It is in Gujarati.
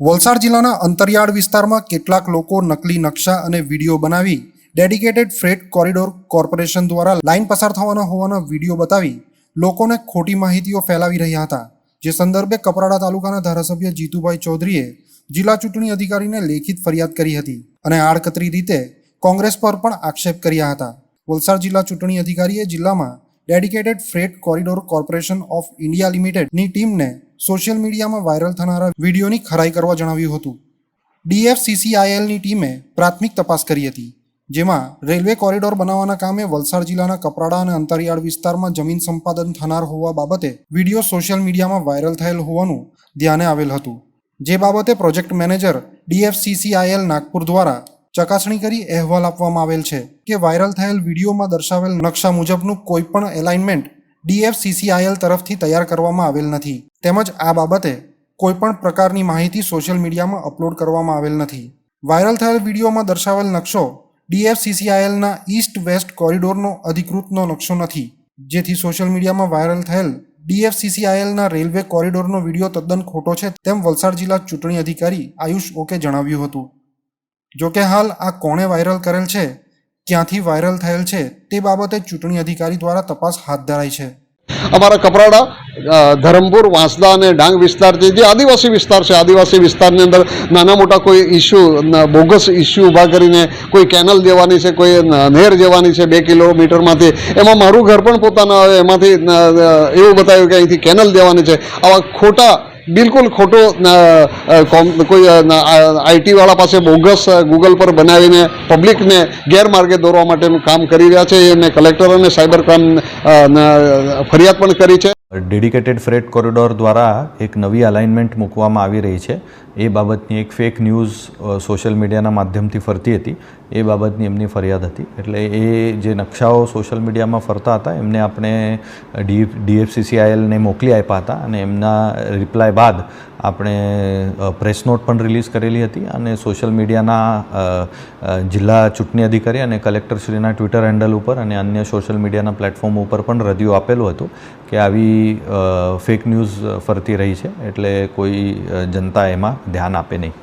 વલસાડ જિલ્લાના અંતરિયાળ વિસ્તારમાં કેટલાક લોકો નકલી નકશા અને વીડિયો બનાવી ડેડિકેટેડ ફ્રેટ કોરિડોર કોર્પોરેશન દ્વારા લાઇન પસાર થવાના હોવાના વીડિયો બતાવી લોકોને ખોટી માહિતીઓ ફેલાવી રહ્યા હતા. જે સંદર્ભે કપરાડા તાલુકાના ધારાસભ્ય જીતુભાઈ ચૌધરીએ જિલ્લા ચૂંટણી અધિકારીને લેખિત ફરિયાદ કરી હતી અને આડકતરી રીતે કોંગ્રેસ પર પણ આક્ષેપ કર્યા હતા. વલસાડ જિલ્લા ચૂંટણી અધિકારીએ જિલ્લામાં dedicated freight corridor corporation of India લિમિટેડની ટીમને સોશિયલ મીડિયામાં વાયરલ થનારા વિડીયોની ખરાઈ કરવા જણાવ્યું હતું. ડીએફસીસીઆઈએલની ટીમે પ્રાથમિક તપાસ કરી હતી, જેમાં રેલવે કોરિડોર બનાવવાના કામે વલસાડ જિલ્લાના કપરાડા અને અંતરિયાળ વિસ્તારમાં જમીન સંપાદન થનાર હોવા બાબતે વીડિયો સોશિયલ મીડિયામાં વાયરલ થયેલ હોવાનું ધ્યાને આવેલ હતું. જે બાબતે પ્રોજેક્ટ મેનેજર ડીએફસીસીઆઈએલ નાગપુર દ્વારા ચકાસણી કરી અહેવાલ આપવામાં આવેલ છે કે વાયરલ થયેલ વિડીયોમાં દર્શાવેલ નકશા મુજબનું કોઈપણ એલાઇનમેન્ટ ડીએફસીસીઆઈએલ તરફથી તૈયાર કરવામાં આવેલ નથી. તેમજ આ બાબતે કોઈપણ પ્રકારની માહિતી સોશિયલ મીડિયામાં અપલોડ કરવામાં આવેલ નથી. વાયરલ થયેલ વિડીયોમાં દર્શાવેલ નકશો ડીએફસીસીઆઈએલના ઈસ્ટ વેસ્ટ કોરિડોરનો અધિકૃતનો નકશો નથી. જેથી સોશિયલ મીડિયામાં વાયરલ થયેલ ડીએફસીસીઆઈએલના રેલવે કોરિડોરનો વીડિયો તદ્દન ખોટો છે તેમ વલસાડ જિલ્લા ચૂંટણી અધિકારી આયુષ ઓકે જણાવ્યું હતું. જોકે હાલ આ કોણે વાયરલ કરેલ છે, ક્યાંથી વાયરલ થયેલ છે તે બાબતે ચૂંટણી અધિકારી દ્વારા તપાસ હાથ ધરાઈ છે. અમારા કપરાડા ધરમપુર, વાંસદા અને ડાંગ વિસ્તાર છે, જે આદિવાસી વિસ્તાર છે, આદિવાસી વિસ્તારની અંદર નાના મોટા કોઈ ઇસ્યુ બોગસ ઇસ્યુ ઊભા કરીને કોઈ કેનલ દેવાની છે, કોઈ નહેર જવાની છે બે કિલોમીટરમાંથી, એમાં મારું ઘર પણ પોતાના આવે, એમાંથી એવું બતાવ્યું કે અહીંથી કેનલ દેવાની છે. આવા ખોટા બિલકુલ ખોટો કોઈ આઈટીવાળા પાસે બોગસ ગૂગલ પર બનાવીને પબ્લિકને ગેરમાર્ગે દોરવા માટેનું કામ કરી રહ્યા છે. એને કલેક્ટર અને સાયબર ક્રાઇમ ફરિયાદ પણ કરી છે. ડેડિકેટેડ ફ્રેટ કોરિડોર દ્વારા એક નવી અલાઇનમેન્ટ મૂકવામાં આવી રહી છે. એ બાબતની એક ફેક ન્યૂઝ સોશિયલ મીડિયાના માધ્યમથી ફરતી હતી. એ બાબતની એમની ફરિયાદ હતી. એટલે એ જે નકશાઓ સોશિયલ મીડિયામાં ફરતા હતા, એમને આપણે ડી ડીએફસીસીઆઈએલને મોકલી આપ્યા હતા અને એમના રિપ્લાય બાદ આપણે પ્રેસ નોટ પણ રિલીઝ કરેલી હતી અને સોશિયલ મીડિયાના જિલ્લા ચૂંટણી અધિકારી અને કલેક્ટરશ્રીના ટ્વિટર હેન્ડલ ઉપર અને અન્ય સોશિયલ મીડિયાના પ્લેટફોર્મ ઉપર પણ રજૂ આપેલું હતું કે આવી ફેક ન્યૂઝ ફરતી રહી છે. એટલે કોઈ જનતા એમાં ધ્યાન આપે નહીં.